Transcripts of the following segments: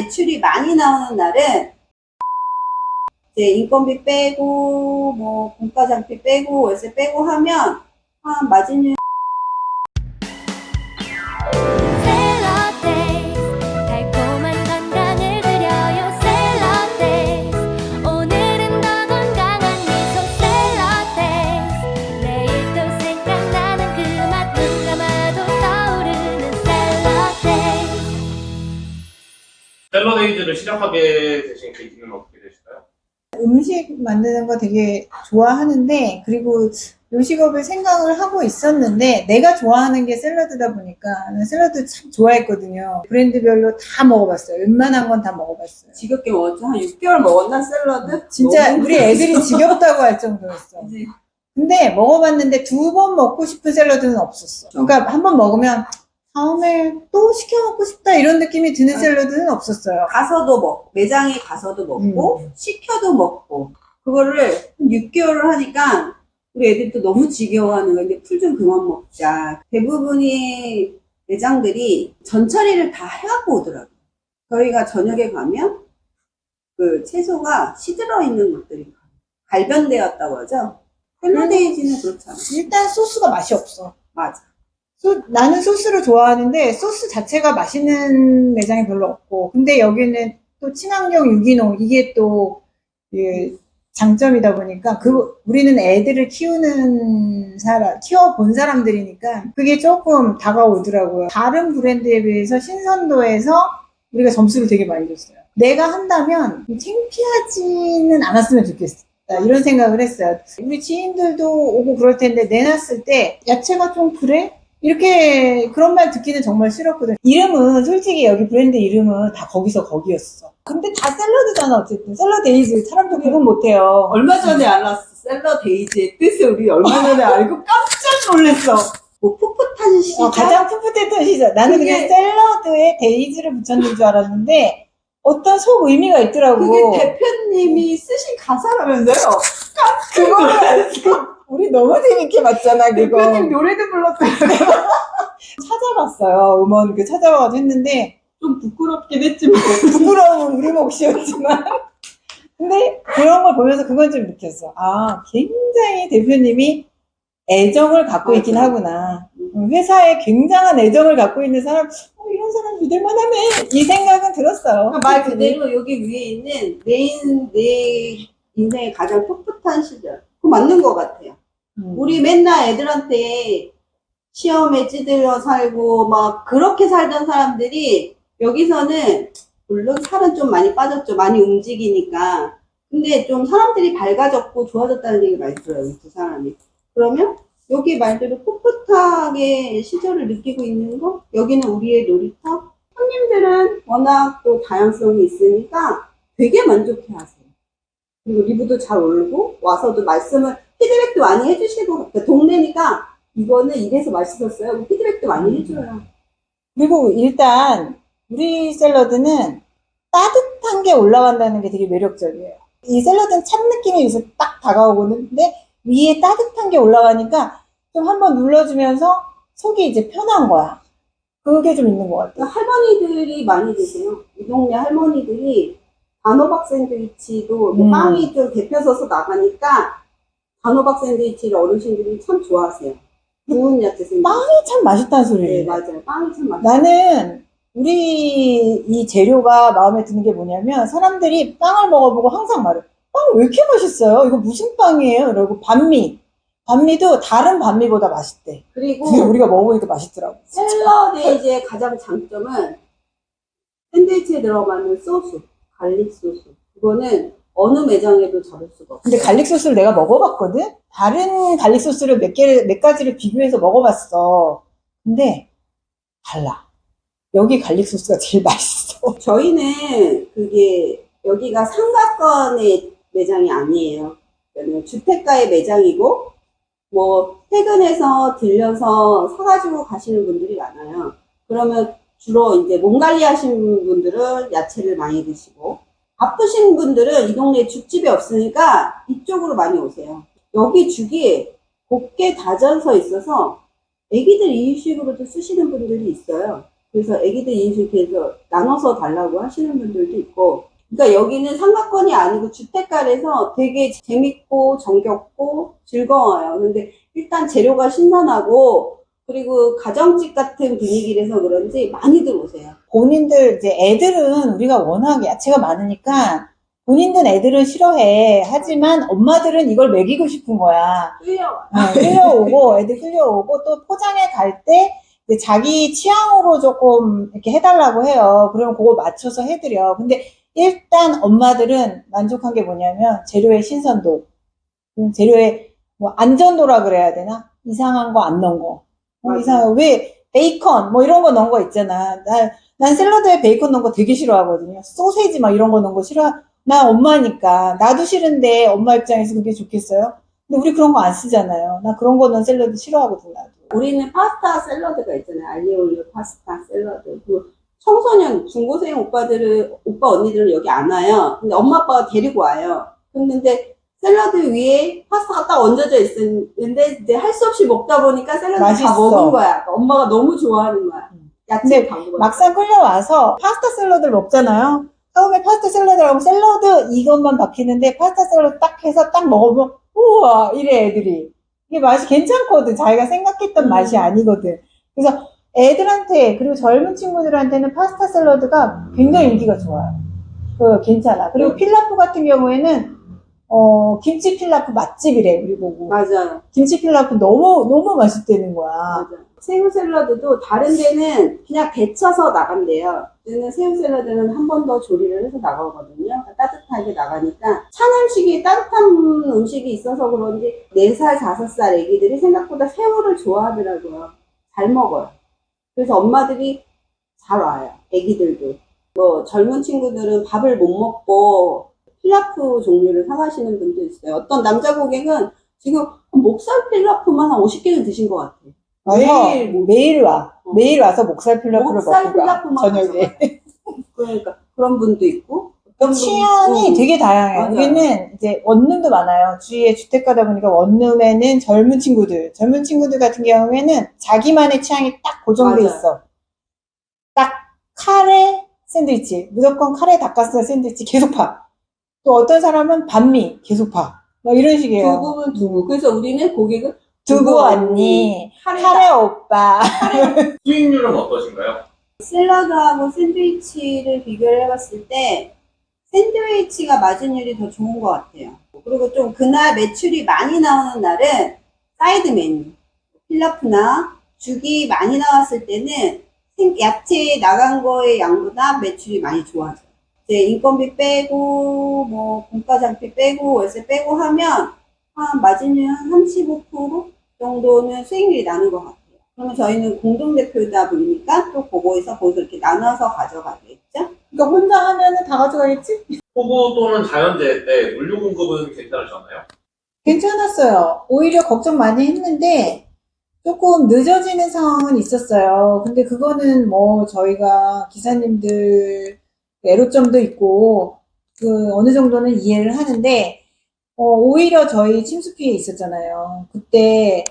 매출이 많이 나오는 날은 이제 인건비 빼고 뭐 공과장비 빼고 월세 빼고 하면 한 마진율 샐러데이즈를 시작하게 되신 계기는 어떻게 되실까요? 음식 만드는 거 되게 좋아하는데 그리고 요식업을 생각을 하고 있었는데 내가 좋아하는 게 샐러드다 보니까 나는 샐러드 참 좋아했거든요. 브랜드별로 다 먹어봤어요. 웬만한 건 다 먹어봤어요. 지겹게 먹었죠. 한 6개월 먹었나 샐러드? 진짜 너무 우리 애들이 지겹다고 할 정도였어. 이제 근데 먹어봤는데 두 번 먹고 싶은 샐러드는 없었어. 그러니까 한 번 먹으면 다음에 또 시켜 먹고 싶다 이런 느낌이 드는 샐러드는 없었어요. 가서도 먹 매장에 가서도 먹고 시켜도 먹고 그거를 한 6개월을 하니까 우리 애들도 너무 지겨워하는 건데 풀좀 그만 먹자. 대부분이 매장들이 전처리를 다 해갖고 오더라고요. 저희가 저녁에 가면 그 채소가 시들어 있는 것들이 갈변되었다고 하죠. 샐러데이지는 그렇잖아. 일단 소스가 맛이 없어. 맞아. 소- 나는 소스를 좋아하는데 소스 자체가 맛있는 매장이 별로 없고 근데 여기는 또 친환경 유기농 이게 또 예, 장점이다 보니까 그 우리는 애들을 키우는 사람 키워 본 사람들이니까 그게 조금 다가오더라고요. 다른 브랜드에 비해서 신선도에서 우리가 점수를 되게 많이 줬어요. 내가 한다면 창피하지는 않았으면 좋겠어 이런 생각을 했어요. 우리 지인들도 오고 그럴 텐데 내놨을 때 야채가 좀 그래? 이렇게 그런 말 듣기는 정말 싫었거든. 이름은 솔직히 여기 브랜드 이름은 다 거기서 거기였어. 근데 다 샐러드잖아 어쨌든 샐러데이즈 사람도 구분 못해요. 얼마 전에 알았어. 샐러데이지의 뜻을 우리 얼마 전에 알고 깜짝 놀랐어. 뭐 풋풋한 시절? 어, 가장 풋풋했던 시절. 나는 그게- 그냥 샐러드에 데이즈를 붙였는 줄 알았는데 어떤 속 의미가 있더라고. 그게 대표님이 쓰신 가사라면서요? 그거를 알고 우리 너무 재밌게 봤잖아 그거. 대표님 노래도 불렀어요. 찾아봤어요. 음원 그 찾아봐가지고 했는데 좀 부끄럽긴 했지만. 부끄러움은 우리 몫이었지만. 근데 그런 걸 보면서 그건 좀 느꼈어. 아, 굉장히 대표님이 애정을 갖고 있긴. 하구나. 음, 회사에 굉장한 애정을 갖고 있는 사람, 어, 이런 사람 믿을 만하네. 이 생각은 들었어요. 그러니까 말 그대로 여기 위에 있는 내, 인, 내 인생의 가장 풋풋한 시절. 그거 맞는 것 같아요. 음. 우리 맨날 애들한테 시험에 찌들려 살고 막 그렇게 살던 사람들이 여기서는 물론 살은 좀 많이 빠졌죠. 많이 움직이니까. 근데 좀 사람들이 밝아졌고 좋아졌다는 얘기 많이 들어요. 이두 사람이. 그러면 여기 말대로 풋풋하게 시절을 느끼고 있는 거 여기는 우리의 놀이터 손님들은 워낙 또 다양성이 있으니까 되게 만족해 하세요. 그리고 리뷰도 잘 오르고 와서도 말씀을 피드백도 많이 해주시고 그러니까 동네니까 이거는 이래서 맛있었어요. 피드백도 많이 해줘요. 그리고 일단 우리 샐러드는 따뜻한 게 올라간다는 게 되게 매력적이에요. 이 샐러드는 찬 느낌이 요새 딱 다가오는데 위에 따뜻한 게 올라가니까 좀 한번 눌러주면서 속이 이제 편한 거야. 그게 좀 있는 것 같아요. 그러니까 할머니들이 많이 드세요. 이 동네 할머니들이 단호박 샌드위치도 음. 빵이 좀 대표 서서 나가니까 단호박 샌드위치를 어르신들이 참 좋아하세요. 구운 야채 샌드위치. 빵이 참 맛있다는 네, 소리예요. 맞아요. 빵이 참 맛있어요. 나는 우리 이 재료가 마음에 드는 게 뭐냐면 사람들이 빵을 먹어보고 항상 말해. 빵 왜 이렇게 맛있어요? 이거 무슨 빵이에요? 이러고 반미. 반미도 다른 반미보다 맛있대. 그리고 근데 우리가 먹어보니까 맛있더라고. 샐러드의 가장 장점은 샌드위치에 들어가는 소스, 갈릭 소스. 그거는 어느 매장에도 잡을 수가 없어요. 근데 갈릭 소스를 내가 먹어봤거든? 다른 갈릭 소스를 몇 개를, 몇 가지를 비교해서 먹어봤어. 근데 달라. 여기 갈릭 소스가 제일 맛있어. 저희는 그게 여기가 상가권의 매장이 아니에요. 그러니까 주택가의 매장이고 뭐 퇴근해서 들려서 사가지고 가시는 분들이 많아요. 그러면 주로 이제 몸 관리하시는 분들은 야채를 많이 드시고 바쁘신 분들은 이 동네에 죽집이 없으니까 이쪽으로 많이 오세요. 여기 죽이 곱게 다져서 있어서 애기들 이유식으로도 쓰시는 분들이 있어요. 그래서 애기들 인식해서 나눠서 달라고 하시는 분들도 있고. 그러니까 여기는 상가권이 아니고 주택가라서 되게 재밌고 정겹고 즐거워요. 근데 일단 재료가 신선하고 그리고 가정집 같은 분위기라서 그런지 많이들 오세요. 본인들 이제 애들은 우리가 워낙 야채가 많으니까 본인들 애들은 싫어해. 하지만 엄마들은 이걸 먹이고 싶은 거야. 끌려와. 어, 끌려오고 애들 끌려오고 또 포장해 갈 때 자기 취향으로 조금 이렇게 해달라고 해요. 그러면 그거 맞춰서 해드려. 근데 일단 엄마들은 만족한 게 뭐냐면 재료의 신선도, 음, 재료의 뭐 안전도라 그래야 되나? 이상한 거 안 넣은 거. 어, 맞아요. 이상 왜 베이컨 뭐 이런 거 넣은 거 있잖아. 난, 난 샐러드에 베이컨 넣은 거 되게 싫어하거든요. 소세지 막 이런 거 넣은 거 싫어. 나 엄마니까 나도 싫은데 엄마 입장에서 그게 좋겠어요? 근데 우리 그런 거 안 쓰잖아요. 나 그런 거는 샐러드 싫어하거든, 나도. 우리는 파스타 샐러드가 있잖아요. 알리올리오 파스타 샐러드. 그 청소년, 중고생 오빠들은, 오빠 언니들은 여기 안 와요. 근데 엄마 아빠가 데리고 와요. 그런데 샐러드 위에 파스타가 딱 얹어져 있었는데 이제 할 수 없이 먹다 보니까 샐러드 다 맛있어. 먹은 거야. 그러니까 엄마가 너무 좋아하는 거야. 음. 야채 근데 방금 막상 끌려와서 파스타 샐러드를 먹잖아요. 처음에 파스타 샐러드라고 샐러드 이것만 박히는데 파스타 샐러드 딱 해서 딱 먹으면 우와 이래 애들이 이게 맛이 괜찮거든 자기가 생각했던 음. 맛이 아니거든 그래서 애들한테 그리고 젊은 친구들한테는 파스타 샐러드가 굉장히 인기가 좋아요 그 괜찮아 그리고 필라프 같은 경우에는 어 김치 필라프 맛집이래 우리 보고 맞아요. 김치 필라프 너무 너무 맛있다는 거야 맞아. 새우 샐러드도 다른 데는 그냥 데쳐서 나간대요. 저는 새우 샐러드는 한 번 더 조리를 해서 나가거든요. 그러니까 따뜻하게 나가니까 찬 음식이 따뜻한 음식이 있어서 그런지 4살, 5살 애기들이 생각보다 새우를 좋아하더라고요. 잘 먹어요. 그래서 엄마들이 잘 와요. 애기들도. 뭐 젊은 친구들은 밥을 못 먹고 필라프 종류를 사가시는 분도 있어요. 어떤 남자 고객은 지금 목살 필라프만 한 50개는 드신 것 같아요. 매일 뭐- 매일 와. 어. 매일 와서 목살 필라프를 목살 먹고 가. 필라프만 저녁에. 그러니까 그런 분도 있고 어떤 취향이 되게 다양해요. 맞아요. 여기는 이제 원룸도 많아요. 주위에 주택 가다 보니까 원룸에는 젊은 친구들, 젊은 친구들 같은 경우에는 자기만의 취향이 딱 고정돼 맞아요. 있어. 딱 카레 샌드위치, 무조건 카레 닭가슴살 샌드위치 계속 파. 또 어떤 사람은 반미 계속 파. 막 이런 식이에요. 두부는 두부 그래서 우리는 고객은 두부 언니, 카레 카레 오빠. 수익률은 어떠신가요? 샐러드하고 샌드위치를 비교를 해봤을 때 샌드위치가 마진율이 더 좋은 것 같아요. 그리고 좀 그날 매출이 많이 나오는 날은 사이드 메뉴, 필라프나 죽이 많이 나왔을 때는 생- 야채 나간 거의 양보다 매출이 많이 좋아져요. 이제 인건비 빼고 뭐 공과장비 빼고 월세 빼고 하면 한 마진율 한 35% 정도는 수익률이 나는 것 같아요. 그러면 저희는 공동대표다 보니까 또 그거에서 거기서 이렇게 나눠서 가져가겠죠? 그러니까 혼자 하면은 다 가져가겠지? 호구 또는 자연재해 때 물류 공급은 괜찮으셨나요? 괜찮았어요. 오히려 걱정 많이 했는데 조금 늦어지는 상황은 있었어요. 근데 그거는 뭐 저희가 기사님들 애로점도 있고 그 어느 정도는 이해를 하는데 어, 오히려 저희 침수 피해 있었잖아요. 그때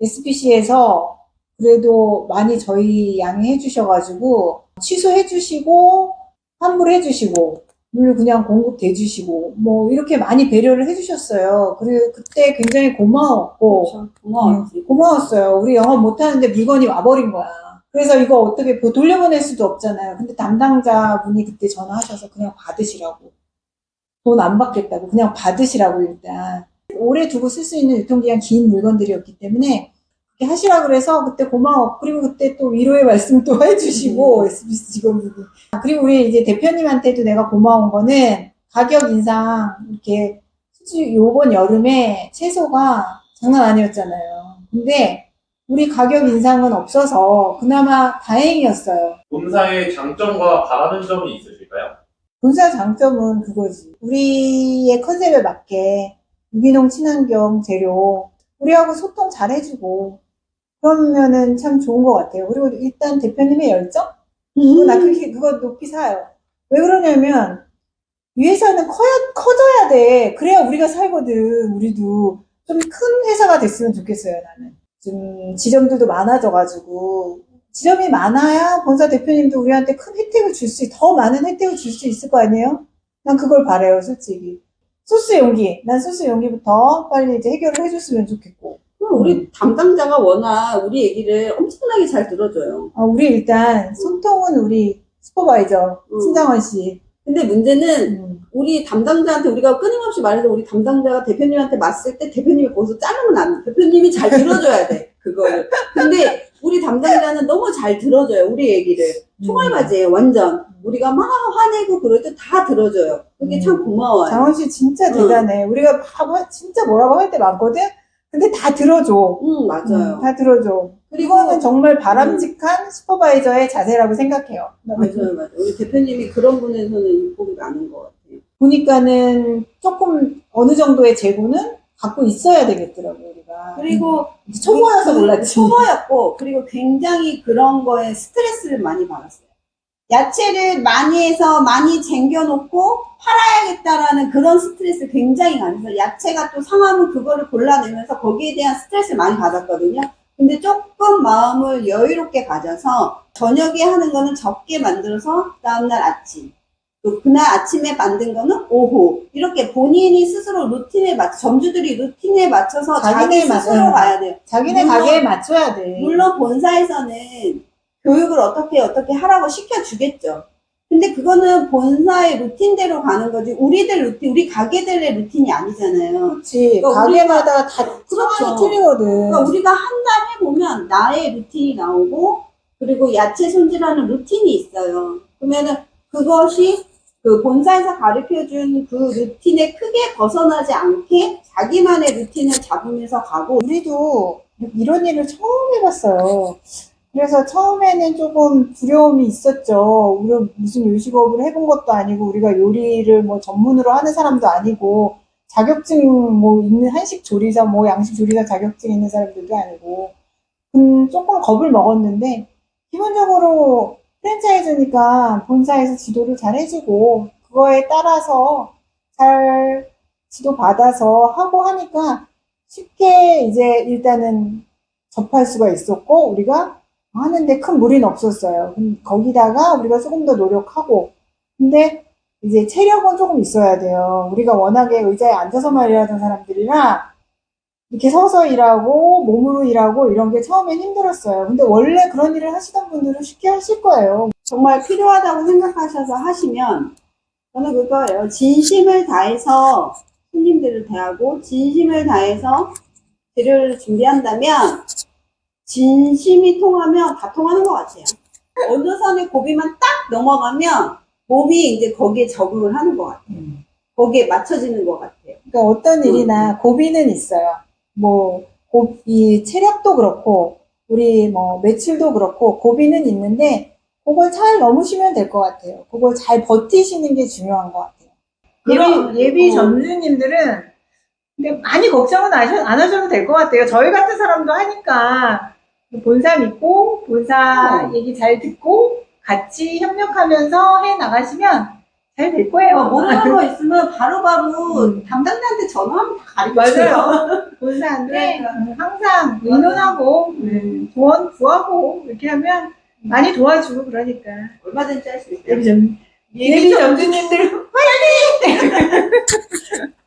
SPC에서 그래도 많이 저희 양해해 주셔가지고 취소해 주시고 환불해 주시고 물 그냥 공급돼 주시고 뭐 이렇게 많이 배려를 해 주셨어요. 그리고 그때 굉장히 고마웠고 그렇죠. 고마웠지. 고마웠어요. 우리 영업 못하는데 물건이 와버린 거야. 그래서 이거 어떻게 보- 돌려보낼 수도 없잖아요. 근데 담당자분이 그때 전화하셔서 그냥 받으시라고. 돈 안 받겠다고 그냥 받으시라고 일단. 오래 두고 쓸 수 있는 유통기한 긴 물건들이었기 때문에 그렇게 하시라 그래서 그때 고마워. 그리고 그때 또 위로의 말씀 또 해주시고 SBS 직원분이. 아, 그리고 우리 이제 대표님한테도 내가 고마운 거는 가격 인상 이렇게 요번 여름에 채소가 장난 아니었잖아요. 근데 우리 가격 인상은 없어서 그나마 다행이었어요. 본사의 장점과 바라는 점이 있으실까요? 본사 장점은 그거지. 우리의 컨셉에 맞게 유기농 친환경 재료 우리하고 소통 잘 해주고 그러면은 참 좋은 것 같아요. 그리고 일단 대표님의 열정? 그거 나 그렇게 그거 높이 사요. 왜 그러냐면 이 회사는 커야 커져야 돼. 그래야 우리가 살거든. 우리도 좀 큰 회사가 됐으면 좋겠어요. 나는 좀 지점들도 많아져가지고 지점이 많아야 본사 대표님도 우리한테 큰 혜택을 줄 수, 더 많은 혜택을 줄 수 있을 거 아니에요? 난 그걸 바래요, 솔직히. 소스 용기. 난 소스 용기부터 빨리 이제 해결을 해줬으면 좋겠고. 그럼 우리 담당자가 워낙 우리 얘기를 엄청나게 잘 들어줘요. 아, 우리 일단 소통은 우리 슈퍼바이저, 음. 신장원 씨. 근데 문제는 음. 우리 담당자한테 우리가 끊임없이 말해서 우리 담당자가 대표님한테 맞을 때 대표님이 거기서 자르면 안 돼. 대표님이 잘 들어줘야 돼. 그거를. 근데 우리 담당자는 너무 잘 들어줘요. 우리 얘기를. 총알맞이에요. 완전. 우리가 막 화내고 그럴 때 다 들어줘요. 그게 음. 참 고마워요. 장원 씨 진짜 응. 대단해. 우리가 막 진짜 뭐라고 할 때 많거든? 근데 다 들어줘. 응, 맞아요. 음, 다 들어줘. 그리고 이거는 정말 바람직한 슈퍼바이저의 자세라고 생각해요. 맞아요, 맞아요. 우리 대표님이 그런 분에서는 인복이 많은 것 같아요. 보니까는 조금 어느 정도의 재고는 갖고 있어야 되겠더라고요, 우리가. 그리고 초보여서 그- 몰랐지. 초보였고 그리고 굉장히 그런 거에 스트레스를 많이 받았어요. 야채를 많이 해서 많이 쟁겨놓고 팔아야겠다라는 그런 스트레스 굉장히 많이 받아서 야채가 또 상하면 그거를 골라내면서 거기에 대한 스트레스를 많이 받았거든요. 근데 조금 마음을 여유롭게 가져서 저녁에 하는 거는 적게 만들어서 다음날 아침 또 그날 아침에 만든 거는 오후 이렇게 본인이 스스로 루틴에 맞 점주들이 루틴에 맞춰서 자기 자기네 맞- 스스로 응. 가야 돼요. 자기네 물론- 가게에 맞춰야 돼. 물론 본사에서는 교육을 어떻게 어떻게 하라고 시켜주겠죠. 근데 그거는 본사의 루틴대로 가는 거지 우리들 루틴, 우리 가게들의 루틴이 아니잖아요. 그렇지. 그러니까 가게마다 다 그렇죠. 틀리거든. 그러니까 우리가 한 달 해보면 나의 루틴이 나오고 그리고 야채 손질하는 루틴이 있어요. 그러면은 그것이 그 본사에서 가르쳐 준 그 루틴에 크게 벗어나지 않게 자기만의 루틴을 잡으면서 가고 우리도 이런 일을 처음 해봤어요. 그래서 처음에는 조금 두려움이 있었죠. 우리 무슨 요식업을 해본 것도 아니고 우리가 요리를 뭐 전문으로 하는 사람도 아니고 자격증 뭐 있는 한식 조리사 뭐 양식 조리사 자격증 있는 사람들도 아니고 음, 조금 겁을 먹었는데 기본적으로 프랜차이즈니까 본사에서 지도를 잘 해주고 그거에 따라서 잘 지도 받아서 하고 하니까 쉽게 이제 일단은 접할 수가 있었고 우리가 하는데 큰 무리는 없었어요. 음, 거기다가 우리가 조금 더 노력하고 근데 이제 체력은 조금 있어야 돼요. 우리가 워낙에 의자에 앉아서만 일하던 사람들이라 이렇게 서서 일하고 몸으로 일하고 이런 게 처음엔 힘들었어요. 근데 원래 그런 일을 하시던 분들은 쉽게 하실 거예요. 정말 필요하다고 생각하셔서 하시면 저는 그거예요. 진심을 다해서 손님들을 대하고 진심을 다해서 재료를 준비한다면 진심이 통하면 다 통하는 것 같아요. 어느 선의 고비만 딱 넘어가면 몸이 이제 거기에 적응을 하는 것 같아요. 거기에 맞춰지는 것 같아요. 그러니까 어떤 일이나 고비는 있어요. 뭐, 고, 이 체력도 그렇고, 우리 뭐 매출도 그렇고, 고비는 있는데, 그걸 잘 넘으시면 될 것 같아요. 그걸 잘 버티시는 게 중요한 것 같아요. 그럼, 예비, 예비 어. 점주님들은, 근데 많이 걱정은 안 하셔도 될 것 같아요. 저희 같은 사람도 하니까, 본사 믿고, 본사 어. 얘기 잘 듣고, 같이 협력하면서 해 나가시면 잘 될 거예요. 어, 모르는 거 있으면 바로바로 음. 담당자한테 전화하면 다. 맞아요. 본사한테 그러니까. 음, 항상 의논하고 음, 조언 구하고 이렇게 하면 많이 도와주고 그러니까 얼마든지 할 수 있어요. 예비 점 예비 점주님들